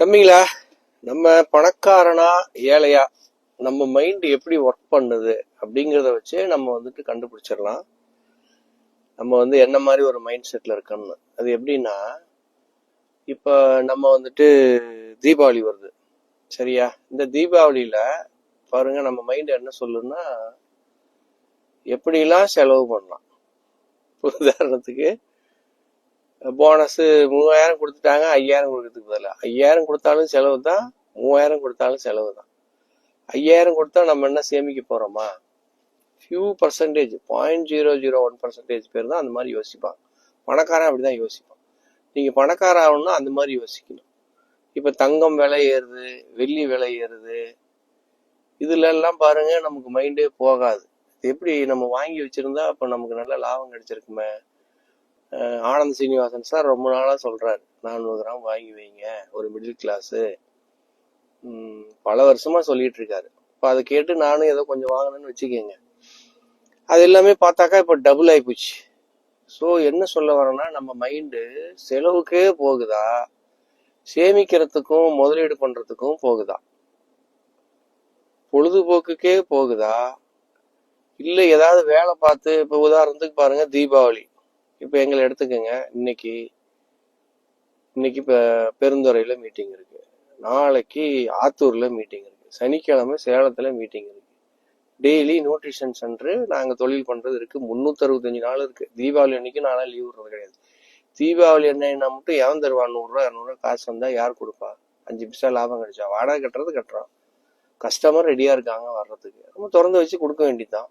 தம்பிங்களா நம்ம பணக்காரனா ஏழையா நம்ம மைண்ட் எப்படி ஒர்க் பண்ணுது அப்படிங்கிறத வச்சு நம்ம வந்துட்டு கண்டுபிடிச்சிடலாம். நம்ம வந்து என்ன மாதிரி ஒரு மைண்ட் செட்டில் இருக்கோம்னு அது எப்படின்னா இப்போ நம்ம வந்துட்டு தீபாவளி வருது. சரியா? இந்த தீபாவளியில் பாருங்க நம்ம மைண்ட் என்ன சொல்லுன்னா எப்படிலாம் செலவு பண்ணலாம்? உதாரணத்துக்கு போனஸ் மூவாயிரம் கொடுத்துட்டாங்க ஐயாயிரம் கொடுக்கறதுக்கு பதில். ஐயாயிரம் கொடுத்தாலும் செலவு தான் மூவாயிரம் கொடுத்தாலும் செலவு தான். ஐயாயிரம் கொடுத்தா நம்ம என்ன சேமிக்க போறோமா? Few percentage point zero zero one percentage பேர் தான் அந்த மாதிரி யோசிப்பாங்க. பணக்காரன் அப்படிதான் யோசிப்பான். நீங்க பணக்காரன் ஆகணும்னா அந்த மாதிரி யோசிக்கணும். இப்ப தங்கம் விலை ஏறுது வெள்ளி விலை ஏறுது. இதுல எல்லாம் பாருங்க நமக்கு மைண்டே போகாது. எப்படி நம்ம வாங்கி வச்சிருந்தா அப்ப நமக்கு நல்ல லாபம் கிடைச்சிருக்குமே? ஆனந்த் சீனிவாசன் சார் ரொம்ப நாளாக சொல்கிறார் நானூறு கிராம் வாங்கி வைங்க ஒரு மிடில் கிளாஸு பல வருஷமாக சொல்லிட்டு இருக்காரு இப்போ அதை கேட்டு நானும் ஏதோ கொஞ்சம் வாங்கினேன்னு வச்சுக்கோங்க. அது எல்லாமே பார்த்தாக்கா இப்போ டபுள் ஆகிப்போச்சு ஸோ என்ன சொல்ல வரேன்னா நம்ம மைண்டு செலவுக்கே போகுதா? சேமிக்கிறதுக்கும் முதலீடு பண்ணுறதுக்கும் போகுதா? பொழுதுபோக்குக்கே போகுதா? இல்லை ஏதாவது வேலை பார்த்து இப்போ உதாரணத்துக்கு பாருங்க தீபாவளி. இப்போ எங்களை எடுத்துக்கோங்க. இன்னைக்கு இன்னைக்கு இப்போ பெருந்துறையில் மீட்டிங் இருக்கு. நாளைக்கு ஆத்தூரில் மீட்டிங் இருக்கு. சனிக்கிழமை சேலத்தில் மீட்டிங் இருக்கு. டெய்லி நியூட்ரிஷன் சென்டர் நாங்கள் தொழில் பண்ணுறது இருக்கு. முந்நூற்றறுபத்தஞ்சு நாள் இருக்கு. தீபாவளி அன்னைக்கு நாளா லீவ் விடுறது கிடையாது. தீபாவளி என்னன்னா மட்டும் எவன் தருவா நூறுரூவா இரநூறுவா காசு வந்தால் யார் கொடுப்பா? அஞ்சு பைசா லாபம் கிடைச்சா. வாடகை கட்டுறது கட்டுறான் கஸ்டமர் ரெடியாக இருக்காங்க வர்றதுக்கு. நம்ம திறந்து வச்சு கொடுக்க வேண்டியதுதான்.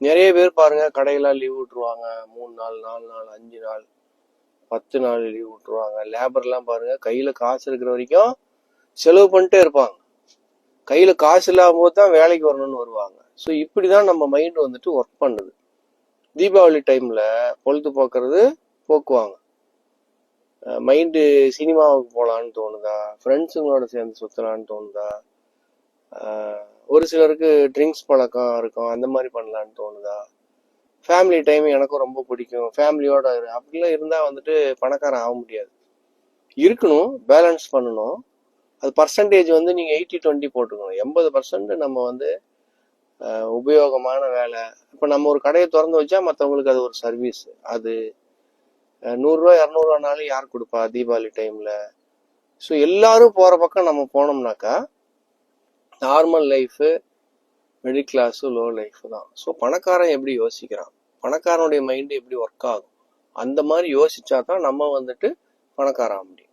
நிறைய பேர் பாருங்க கடையெல்லாம் லீவ் விட்டுருவாங்க. மூணு நாள் நாலு நாள் அஞ்சு நாள் பத்து நாள் லீவ் விட்டுருவாங்க. லேபர்லாம் பாருங்க கையில காசு இருக்கிற வரைக்கும் செலவு பண்ணிட்டே இருப்பாங்க. கையில காசு இல்லாம போது தான் வேலைக்கு வரணும்னு வருவாங்க. ஸோ இப்படிதான் நம்ம மைண்ட் வந்துட்டு ஒர்க் பண்ணுது. தீபாவளி டைம்ல பொழுது போக்குறது போக்குவாங்க. மைண்டு சினிமாவுக்கு போகலான்னு தோணுதா? ஃப்ரெண்ட்ஸுங்களோட சேர்ந்து சுத்தலான்னு தோணுதா? ஒரு சிலருக்கு ட்ரிங்க்ஸ் பழக்கம் இருக்கும். அந்த மாதிரி பண்ணலான்னு தோணுதா? ஃபேமிலி டைம் எனக்கும் ரொம்ப பிடிக்கும். ஃபேமிலியோட அப்படிலாம் இருந்தால் வந்துட்டு பணக்காரன் ஆக முடியாது. இருக்கணும் பேலன்ஸ் பண்ணணும். அது பர்சன்டேஜ் வந்து நீங்கள் எயிட்டி டுவெண்ட்டி போட்டுக்கணும். எண்பது பர்சன்ட் நம்ம வந்து உபயோகமான வேலை. இப்போ நம்ம ஒரு கடையை திறந்து வச்சா மற்றவங்களுக்கு அது ஒரு சர்வீஸ் அது நூறுரூவா இரநூறுவானாலும் யார் கொடுப்பா தீபாவளி டைமில் ஸோ எல்லாரும் போகிற பக்கம் நம்ம போனோம்னாக்கா normal life middle class low life தான். ஸோ பணக்காரன் எப்படி யோசிக்கிறான்? பணக்காரனுடைய மைண்டு எப்படி ஒர்க் ஆகும்? அந்த மாதிரி யோசிச்சா தான் நம்ம வந்துட்டு பணக்காரன் முடியும்.